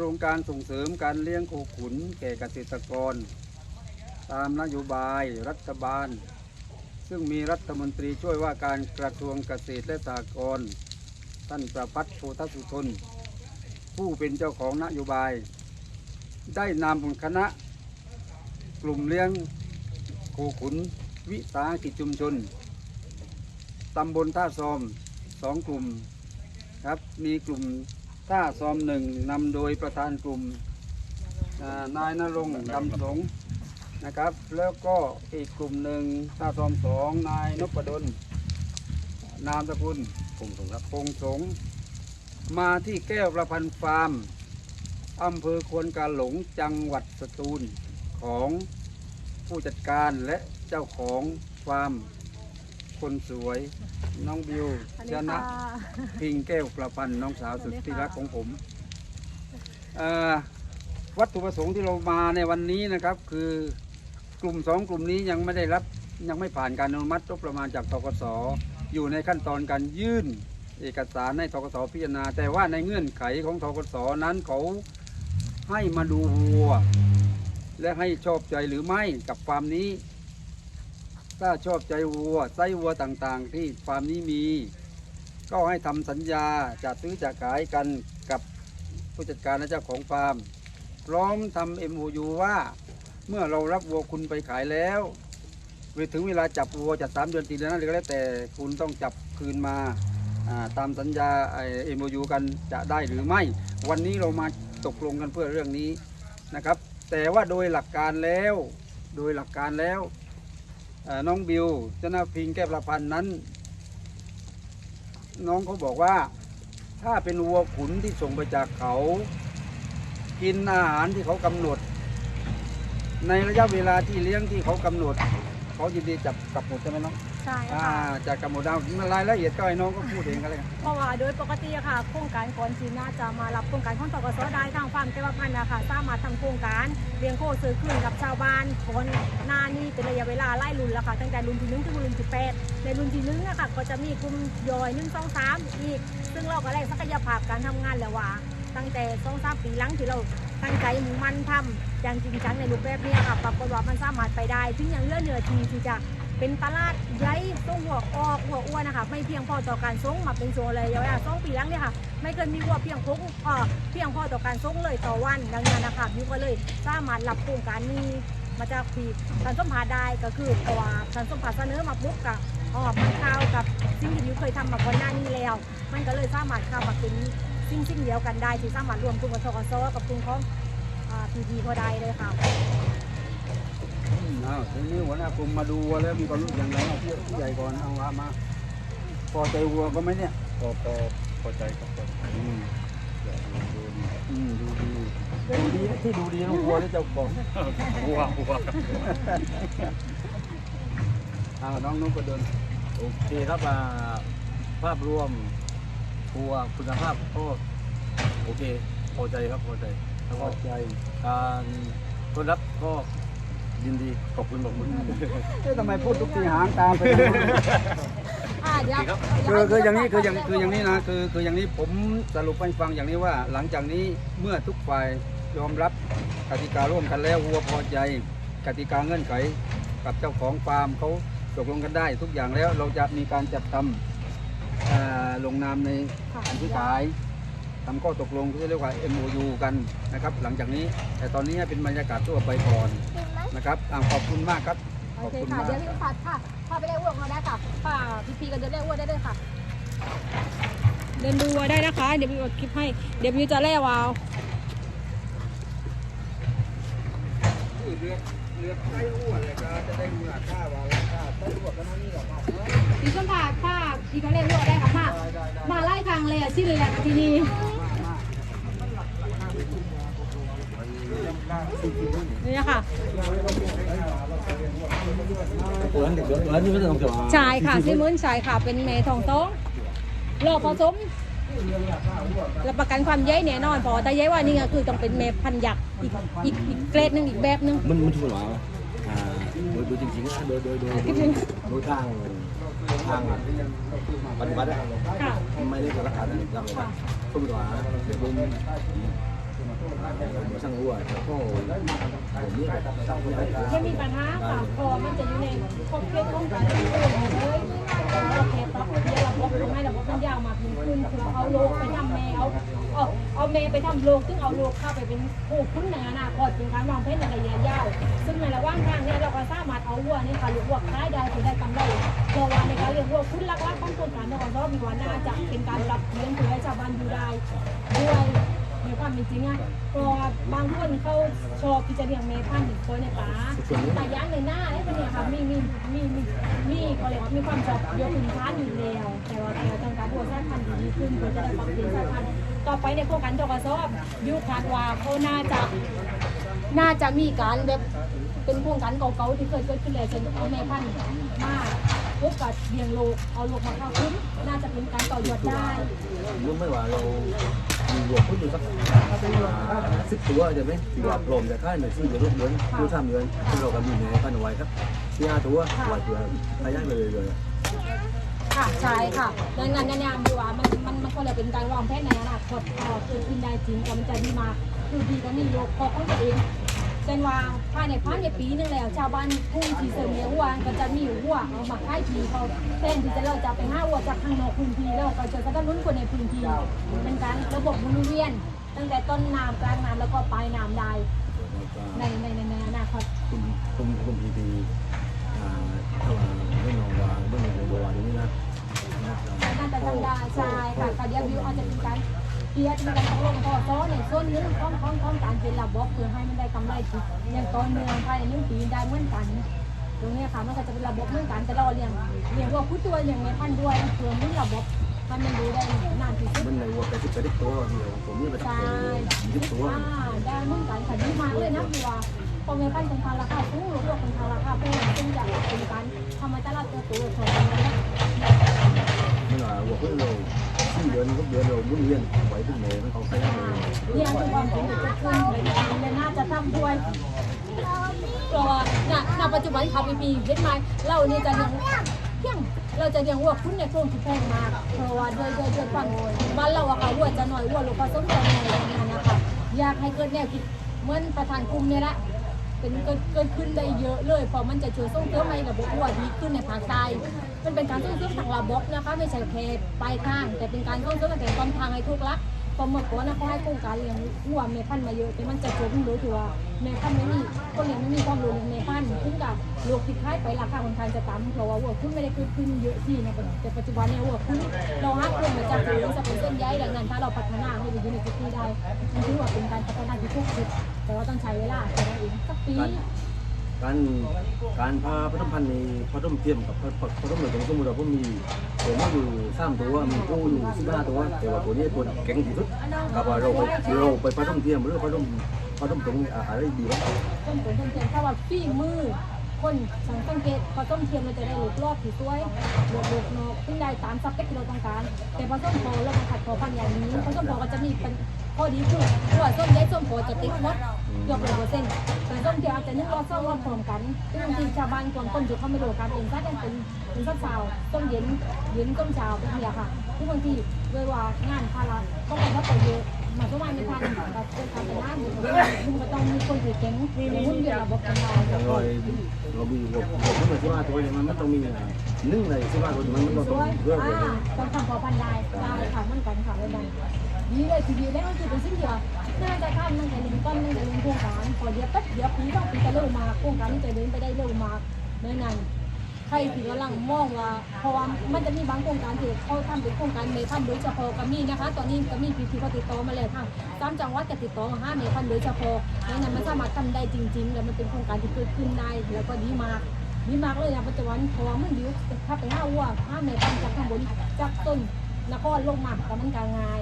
ครงการส่งเสริมการเลี้ยงโคขุนแก่เกษตรกร ตามนโยบายรัฐบาล ซึ่งมีรัฐมนตรีช่วยว่าการกระทรวงเกษตรและสหกรณ์ท่านประพัฒน์โพธสุทน ผู้เป็นเจ้าของนโยบาย ได้นำคณะ กลุ่มเลี้ยงโคขุนวิสาหกิจชุมชนตำบลท่าซอมสองกลุ่มครับมีกลุ่ม ท่าซอมหนึ่งนำโดยประธานกลุ่มอ่านายนรงค์ดำสงนะครับ แล้วก็อีกกลุ่มหนึ่งท่าซอมสองนายนพดลนามสกุลคงสงครับคงสงมาที่แก้วประพันธ์ฟาร์มอำเภอควนกาหลงจังหวัดสตูลของผู้จัดการและเจ้าของฟาร์ม คนสวย น้องบิวสวัสชดีนะค่ะพิงแก้วประพันธ์น้องสาวสุดสวัสดีที่ค่ะรักของผมเอ่อวัตถุประสงค์ที่เรามาในวันนี้นะครับ คือกลุ่มสองกลุ่มนี้ยังไม่ได้รับยังไม่ผ่านการอนุมัติงบประมาณจากตกสอยู่ในขั้นตอนการยื่นเอกสารให้ทกสพิจารณา แต่ว่าในเงื่อนไขของทกสนั้นเขาให้มาดูวัว และให้ชอบใจหรือไม่กับฟาร์มนี้ ถ้าชอบใจวัวไส้วัวต่างๆ ที่ฟาร์มนี้มี ก็ให้ทำสัญญาจะซื้อจะขายกันกับผู้จัดการและเจ้าของฟาร์ม พร้อมทำ MOU ว่า เมื่อเรารับวัวคุณไปขายแล้วไปถึงเวลาจับวัวจะสามเดือนตีเดือนนั้นหรือก็แล้วแต่คุณต้องจับคืนมาตามสัญญาเอ็มโยูกันจะได้หรือไม่ วันนี้เรามาตกลงกันเพื่อเรื่องนี้นะครับ แต่ว่าโดยหลักการแล้ว โดยหลักการแล้ว น้องบิวเจนาพิงแก้ประพันธ์นั้น น้องเขาบอกว่า ถ้าเป็นวัวขุนที่ส่งไปจากเขา กินอาหารที่เขากำหนด ในระยะเวลาที่เลี้ยงที่เขากำหนด เขายินดีจับกลับหมดใช่ไหมน้อง ใช่อ่าค่ะ จากกำหนดดาวรายละเอียดก็ให้น้องก็พูดเองกันเลยกัน เพราะว่าโดยปกติอะค่ะ โครงการก่อนที่น่าจะมารับโครงการของตกสได้ทางฟาร์มเทวพันธ์นะคะสามารถทำโครงการเลี้ยงโคซื้อคืนกับชาวบ้านคนหน้านี้เป็นระยะเวลาไล่รุ่นแล้วค่ะตั้งแต่รุ่นที่หนึ่งถึงรุ่นที่แปดในรุ่นที่หนึ่งนะคะก็จะมีกลุ่มย่อยหนึ่งสองสามอีก ซึ่งเราก็แลกศักยภาพการทำงานแล้วว่า ตั้งแต่สองสามปีหลังที่เราตั้งใจมุ่งมั่นทำอย่างจริงจังในรูปแบบนี้ค่ะปรากฏว่ามันสามารถไปได้ถึงอย่างเลื่อนเนื้อทีที่จะ เป็นตลาดใหญ่ส่งหัวออกหัวอ้วนนะคะไม่เพียงพอต่อการส่งมาเป็นโซนเลยระยะเวลาสองปีหลังเนี่ยค่ะ ไม่เคยมีวัวเพียงพงเอ่อเพียงพอต่อการส่งเลยต่อวันดังนั้นนะคะบิวก็เลยสามารถรับโครงการนี้มาจากพีการส้มผาได้ก็คือเพราะว่าการส้มผาเสนอมาปุ๊บกับอ๋อมันข้าวกับสิ่งที่บิวเคยทำมาก่อนหน้านี้แล้ว มันก็เลยสามารถเข้ามาเป็นสิ่งสิ่งเดียวกันได้ที่สามารถรวมกลุ่มกับทกศกับกลุ่มของพีพีพอได้เลยค่ะ อ้าวทีนี้หัวหน้ากลุ่มมาดูวัวแล้วมีความรู้สึกอย่างไรเอาพี่ผู้ใหญ่ก่อนเอาว่ามา พอใจวัวก็ไหมเนี่ยพอพอพอใจครับพอใจอืมอยากดูดูดีอืมดูดีดูดีที่ดูดีลูกวัวที่เจ้าของวัววัวครับอ้าวน้องนุ๊กก็เดินโอเคครับอ่าภาพรวมวัวคุณภาพก็โอเคพอใจครับพอใจแล้วพก็อใจ การต้อนรับก็ ยินดีขอบคุณขอบคุณเอ๊ะทำไมพูดทุกทีหางตามไปทางนู้นอ่าเดี๋ยวคือคืออย่างนี้คืออย่างคืออย่างนี้นะคือคืออย่างนี้ผมสรุปให้ฟังอย่างนี้ว่า หลังจากนี้เมื่อทุกฝ่ายยอมรับกติการ่วมกันแล้ววัวพอใจกติกาเงื่อนไข กับเจ้าของฟาร์มเขาตกลงกันได้ ทุกอย่างแล้วเราจะมีการจัดทำเอ่อลงนามในค่ะอันที่ขายทำข้อตกลงที่เรียกว่า MOU กันนะครับ หลังจากนี้แต่ตอนนี้เป็นบรรยากาศทั่วไปก่อน นะครับอ่าขอบคุณมากครับโอขอบเคคุณค่ะมากเดี๋ยวพี่ผัดค่ะพาไปได้อ้วกมาได้ค่ะป้าพี่พีกันจะได้อ้วกได้เลยค่ะ เดินดูวัวได้นะคะ เดี๋ยวมีกดคลิปให้ เดี๋ยวมีจะแล่วาวเรือเรือไส้อ้วนเลยก็จะได้มูลค่าว่าราคาไส้อ้วนก็นั่นนี่หรอกครับพี่ส้มผัดค่ะพี่ก็เล่อ้วกได้ค่ะมาได้ได้ได้มาไล่ทางเลยอะชื่อเลยอะที่นี่นี่นะคะ ตัวนั้นตัวนั้นที่ไม่ต้องเกี่ยวชายค่ะซีมื้นชายค่ะเป็นเมทองโต้งโลผสมรับประกันความเย้ยแน่นอนพอแต่เย้ยว่านี่ก็คือต้องเป็นเมพันยักษ์อีกอีกอีกเกรดหนึงอีกแบบหนึงมันมันถูกหรออ่าโดยโดยจริงๆนะโดยโดยโดยโดยทางทางปฏิบัติอะค่ะไม่ได้กับราคาดังๆเลยนะถูกหรอเดี๋ยวผม ช่างรู้ว่าแล้วก็ผมนี่แบบช่างผู้ใหญ่ไม่มีปัญหาค่ะพอมันจะอยู่ในคอบเขตของการที่ตัวเลยโอเคปั๊บเดี๋ยวระบบทำให้ระบบมันยาวมากยิ่งขึ้นคือเอาโลกไปทำแมวเอาเอาแมวไปทำโลกซึ่งเอาโลกเข้าไปเป็นผู้คุ้นในอนาคตเป็นการวางแผนในระยะยาวซึ่งในระหว่างทางเนี้เราก็สามารถเอาวัวนี่ค่ะหรือวัวขายได้ถึงได้กำไรเพราะว่าในการเลี้ยงวัวคุ้นลักๆของโครงการนครราชมีวันน่าจะเป็นการรับเลี้ยงเพื่อให้ชาวบ้านอยู่ได้ด้วย ในความเป็นจริงอะเพราะว่าบางคนเขาชอบที่จะเลี้ยงแม่พันธุ์หนึ่งตัวในป่าแต่ย่างในหน้าได้เป็นเนี่ยค่ะมีมีมีมีมีเขาเรียกว่ามีความชอบยกคุณค้านอยู่แล้วแต่ว่าแต่ต้องการตัวสายพันธุ์ดีขึ้นเพื่อจะได้ปรับเปลี่ยนสายพันธุ์ต่อไปในโครงการจกสอบยูคคาดว่าเขาน่าจะน่าจะมีการแบบเป็นโครงการเก่าๆที่เคยเกิดขึ้นแล้วเช่นเอาแม่พันธุ์มาพบกับเลี้ยงโลกเอาโลกมาเข้าคุ้มน่าจะเป็นการต่อยอดได้รู้ไหมว่าเรา หลวงพุ่งอยู่สักสิบตัวใช่ไหมที่ว่าพร้อมจะค่ายในที่เดือนลูกเดือนหรือสามเดือนที่เรากำมีแม่พันเอาไว้ครับที่ห้าตัวไว้เพื่อขยายไปเลยเลยค่ะใช่ค่ะดังนั้นเนี่ยเนี่ยดีว่ามันมันมันก็เลยเป็นการวางแผนในอนาคตพอเกิดขึ้นได้จริงก็มันจะดีมากคือดีก็มีโยกพอของตัวเอง เช่นว่าภายในภายในปีนึงแล้ว ชาวบ้านผู้ที่เสริมเลี้ยงวัวก็จะมีวัวเอามาขายทีเขาแทนที่จะเราจะไปห้าวัวจากข้างนอกพื้นที่แล้วก็จะก็ต้องลุ้นคนในพื้นที่เป็นการระบบหมุนเวียน ตั้งแต่ต้นน้ำกลางน้ำแล้วก็ปลายน้ำได้ในในในในอนาคตคุณคุณคุณพีพีอ่าถ้าว่าไม่นอนวางไม่นอนวางอย่างนี้นะน่าจะทำได้ใช่ค่ะค่ะเดี๋ยววิวอาจจะเป็นการ เพียรติในการลงพอซ้อนในส่วนหนึงของของของการเป็นระบบเพื่อให้มันได้กำไรที่อย่างต่อเนื่องภายในหนึ่งปีได้เหมือนกัน ตรงนี้ค่ะมันก็จะเป็นระบบเหมือนกันแต่เราเลี้ยงเลี้ยงว่าผู้ตัวเลี้ยงในพันด้วยเพื่อมันระบบให้มันดูได้นานที่สุดมันในวัวแปดสิบแปดตัวเดียวผมนี่ไปตั้งใช่แต่ยี่ตัวได้เหมือนกันค่ะดีมากเลยนะพี่ว่าพอแม่พันเป็นทางราคาสูงหรือว่าเป็นทางราคาแพงซึ่งจะเป็นการทำให้ตลาดตัวตัวถอยไปนะมันว่าวัวเพื่อนเที่เดือนก็เดือนเรามุ่เวียนไว้ถึงแม่มันเขาใช้เลยเนี่ยคือความจริงที่เกิดขึ้นเลยน่าจะทำด้วยเพราะว่าณณปัจจุบันค่ะพี่พีเห็นไหมเรานี่จะเลี้ยงเพียงเราจะเลี้ยงวัวคุณในช่วงที่แพงมากเพราะว่าด้วยด้วยด้วยความบ้านเราอะค่ะวัวจะหน้อยวัวลูกผสมจะน้อยอย่างนี้นะคะอยากให้เกิดแนวคิดเหมือนประธานกลุ่มเนี่ยละ เป็นเกิดเกิดขึ้นได้เยอะเลยเพราะมันจะช่วยส่งเสริมให้ระบบวัวนดีขึ้นในภาคใต้มันเป็นการส่งเสริมทางระบบนะคะไม่ใช่แค่ปลายทาง แต่เป็นการส่งเสริมตั้งแต่ต้นทางให้ทุกลักพอเมื่อก่อนนะเขาให้โครงการเลี้ยงวัวนแม่พันมาเยอะแต่มันจะจบโดยที่ว่าแม่พันไม่มีคนเลี้ยงไม่มีความรู้เรื่องแม่พันธุ์ถึงกับโลกที่คล้ไปราคาคนข้างจะต่ำเพราะว่าวัวคุณไม่ได้ขึ้นขึ้นเยอะที่นะแต่ปัจจุบันเนี่ยวัวคุณเราหาเครื่องมาจากตัวจะเป็นเส้นใยดังนั้นถ้าเราพัฒนาให้อยู่ในจุดนี้ได้มันถือว่าเป็นการพัฒนาที่ถูกจุด แต่ว่าต้องใช้เวลาแต่ว่าเองสักปีการการพาผสมพันธุ์ในผสมเทียมกับผสมเหมือนสมมติเราผมมีผมว่าอยู่สามตัวมีผู้อยู่สิบห้าตัวแต่ว่าตัวนี้ตัวแข็งที่สุดกับว่าเราไปเราไปผสมเทียมหรือผสมผสมตรงอะไรดีวะต้นผลต้นเทียมถ้าว่าฝีมือคนสังเกตพอต้มเทียมเราจะได้หลุดรอบที่สวยหลุดหลุดนอกซึ่งได้ตามสเปคที่เราต้องการ แต่พอส้มโพเราขัดพอพันอย่างนี้พราะส้มโพก็จะมีเป็นข้อดีคือตัวส้มเล็กส้มโพจะติดมด เกือบร้อยเปอร์เซ็นต์แต่ส้มเทียมอาจจะนึ่งรอบส้มรอบพร้อมกันซึ่งบางทีชาวบ้านคนคนอยู่เขาไม่รู้การเป็นซะเป็นเป็นเป็นซะเช้าต้มเย็นเย็นต้มเช้าเป็นเทียค่ะที่บางทีด้วยว่างานภาระต้องไปรับไปเยอะมาสมัยไม่ทันแบบเป็นการเป็นงานอยู่ก็ต้องมีคนที่เก่งมีหุ้นเยอะระบบกันเราเราเรามีบทบทที่เหมือนสิบห้าตัวเนี่ยมันไมันต้องมีหนึ่งในสิบห้าตัวมันมันต้องเพื่องอ่าต้องทำพอพันได้ได้ค่ะมือนกันค่ะเลยได้ดีเลยทีเดียวแล้วก็คือเป็นสิ่งเดียว น่าจะทำตั้งแต่เริ่มต้นตั้งแต่เริ่มโครงการพอเดียวแป๊บเดียวปีต้องปีจะเร็วมากโครงการนี้จะเดินไปได้เร็วมากดังนั้นใครที่กำลังมองว่าเพราะว่ามันจะมีบางโครงการที่เขาทำเป็นโครงการเมทันโดยเฉพาะก็มีนะคะ ตอนนี้ก็มีพีพีเขาติดต่อมาแล้วทางตามจังหวัดจะติดต่อมาห้าเมทันโดยเฉพาะดังนั้นมันสามารถทำได้จริง ๆ แล้วมันเป็นโครงการที่เกิดขึ้นได้แล้วก็ดีมากดีมากเลยนะปัจจุบันเพราะว่ามันดิวถ้าไปห้าวัวห้าเมตรจากข้างบนจากต้นนครลงมาแต่มันกลางงาย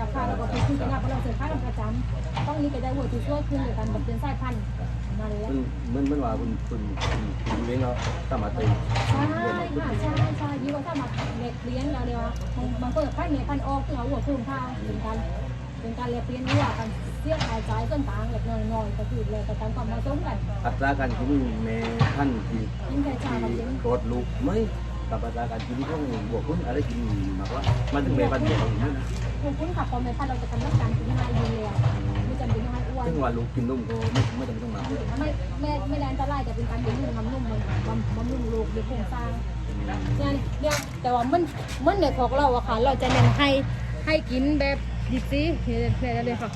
ราคาเราก็ไปขึ้นกันนะเพราะเราเสียค่ากันประจำต้องนี้ไปได้วัวที่ช่วยขึ้นเลยกันแบบเป็นสายพันธุ์มาเลยมันมันว่าคุณคุณคุณเลี้ยงเราสามารถไปใช่ค่ะใช่ใช่ดีว่าถ้ามาเล็กเลี้ยงเราเดียวบางคนค่ายเมพันออกคือเอาวัวคืนข้าวเป็นการเป็นการเลี้ยงเลี้ยงวัวกันเสียหายใจต้นต่างเล็กน้อยๆก็คือเลยแต่การความเหมาะสมกันอัตราการกินแม่ท่านที่ยิ่งใช้ชาที่เราเลี้ยงกดลูกไม่กับอัตราการกินของบวกคุณอะไรกินมากว่ามันถึงแม่พันธุ์ของมัน คุณคุณขับพอเมพันเราจะทำเรื่องการกินง่ายอยู่แล้วมันจะงว่าลูกกินนมก็ไม่ไม่จำเป็นต้องมาไม่ไม่ไม่ได้อันตรายแต่เป็นการบำรุงบำรุงมันบำบำรุงโรคหรือโครงสร้างเนี่ยเนี่ยแต่ว่ามันมันในของเราอะค่ะ เราจะเน้นให้ให้กินแบบดิบซีเนี่ยเนี่ยเลยค่ะ